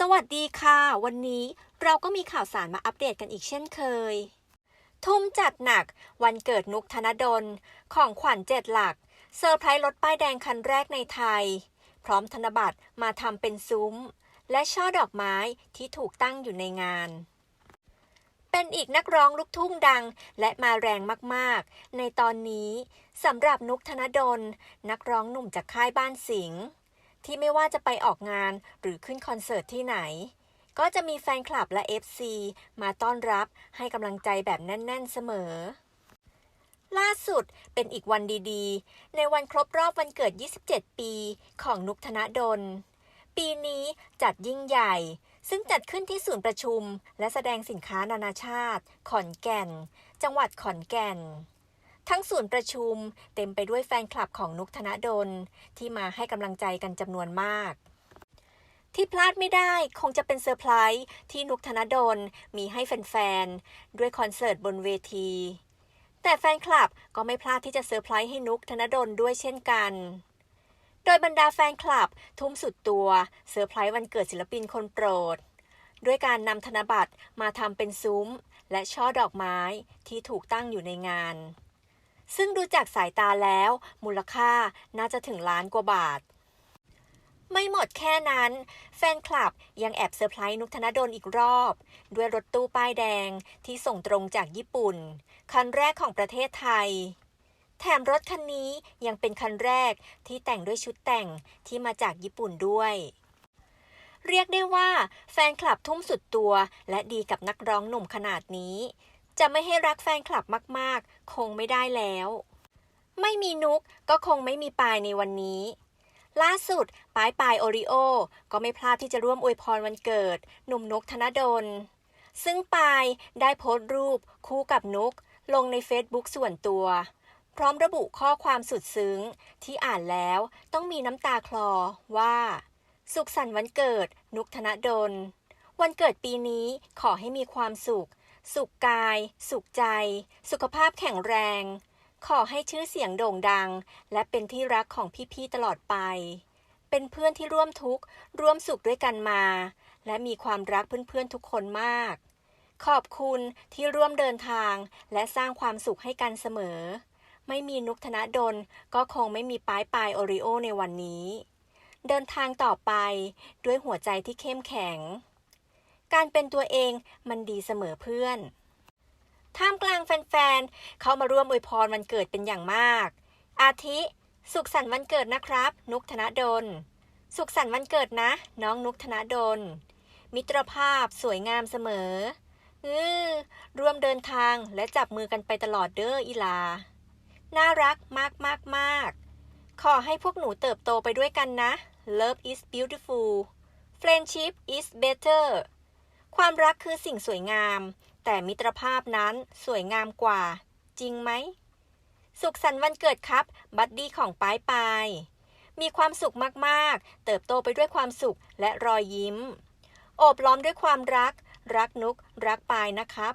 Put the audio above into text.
สวัสดีค่ะ วันนี้เราก็มีข่าวสารมาอัปเดตกันอีกเช่นเคย ทุ่มจัดหนัก วันเกิดนุกธนดล ของขวัญเจ็ดหลัก เซอร์ไพรส์รถป้ายแดงคันแรกในไทย พร้อมธนบัตรมาทำเป็นซุ้ม และช่อดอกไม้ที่ถูกตั้งอยู่ในงาน เป็นอีกนักร้องลูกทุ่งดังและมาแรงมากๆ ในตอนนี้สำหรับนุกธนดล นักร้องหนุ่มจากค่ายบ้านสิงห์ ที่ไม่ว่าจะไปออกงานหรือขึ้นคอนเสิร์ตที่ไหน ก็จะมีแฟนคลับและ FC มาต้อนรับให้กำลังใจแบบแน่น ๆ เสมอ ล่าสุดเป็นอีกวันดีๆ ในวันครบรอบวันเกิด 27 ปีของนุกธนดล ปีนี้จัดยิ่งใหญ่ ซึ่งจัดขึ้นที่ศูนย์ประชุม และแสดงสินค้านานาชาติ ขอนแก่น จังหวัดขอนแก่น ทั้งศูนประชุมเต็มไปด้วยแฟนคลับของนุกธนดล ที่มาให้กำลังใจกันจำนวนมาก ที่พลาดไม่ได้คงจะเป็นเซอร์ไพรส์ที่นุกธนดลมีให้แฟนๆ ด้วยคอนเสิร์ตบนเวที แต่แฟนคลับก็ไม่พลาดที่จะเซอร์ไพรส์ให้นุกธนดลด้วยเช่นกันโดยบรรดาแฟนคลับทุ่มสุดตัวเซอร์ไพรส์วันเกิดศิลปินคนโปรด ด้วยการนำธนบัตรมาทำเป็นซุ้ม และช่อดอกไม้ที่ถูกตั้งอยู่ในงาน ซึ่งดูจากสายตาแล้ว มูลค่าน่าจะถึงล้านกว่าบาท ไม่หมดแค่นั้น แฟนคลับยังแอบเซอร์ไพรส์นุกธนดลอีกรอบ ด้วยรถตู้ป้ายแดงที่ส่งตรงจากญี่ปุ่น คันแรกของประเทศไทยแถมรถคันนี้ยังเป็นคันแรกที่แต่งด้วยชุดแต่งที่มาจากญี่ปุ่นด้วย เรียกได้ว่าแฟนคลับทุ่มสุดตัวและดีกับนักร้องหนุ่มขนาดนี้ จะไม่ให้รักแฟนคลับมากๆ คงไม่ได้แล้ว ไม่มีนุกก็คงไม่มีปายในวันนี้ ล่าสุดปายปายโอริโอ ก็ไม่พลาดที่จะร่วมอวยพรวันเกิด หนุ่มนุกธนดล ซึ่งปายได้โพสต์รูปคู่กับนุก ลงในเฟซบุ๊กส่วนตัว พร้อมระบุข้อความสุดซึ้ง ที่อ่านแล้วต้องมีน้ำตาคลอว่า สุขสันต์วันเกิด นุกธนดลวันเกิดปีนี้ขอให้มีความสุข สุขกาย สุขใจ สุขภาพแข็งแรง ขอให้ชื่อเสียงโด่งดัง และเป็นที่รักของพี่ๆตลอดไป เป็นเพื่อนที่ร่วมทุกข์ ร่วมสุขด้วยกันมา และมีความรักเพื่อนๆทุกคนมาก ขอบคุณที่ร่วมเดินทางและสร้างความสุขให้กันเสมอ ไม่มีนุกธนดลก็คงไม่มีป้ายปลายโอริโอในวันนี้ เดินทางต่อไปด้วยหัวใจที่เข้มแข็ง การเป็นตัวเองมันดีเสมอเพื่อน ท่ามกลางแฟนๆ เข้ามาร่วมอวยพรวันเกิดเป็นอย่างมาก อาทิ สุขสันต์วันเกิดนะครับ นุกธนดล สุขสันต์วันเกิดนะ น้องนุกธนดล มิตรภาพสวยงามเสมอเออร่วมเดินทางและจับมือกันไปตลอดเด้ออีลา น่ารักมากมากมากขอให้พวกหนูเติบโตไปด้วยกันนะ Love is beautiful Friendship is better ความรักคือสิ่งสวยงาม แต่มิตรภาพนั้นสวยงามกว่า จริงไหม สุขสันต์วันเกิดครับ บัดดี้ของป้ายปายมีความสุขมากๆ เติบโตไปด้วยความสุขและรอยยิ้ม โอบล้อมด้วยความรัก รักนุก รักปายนะครับ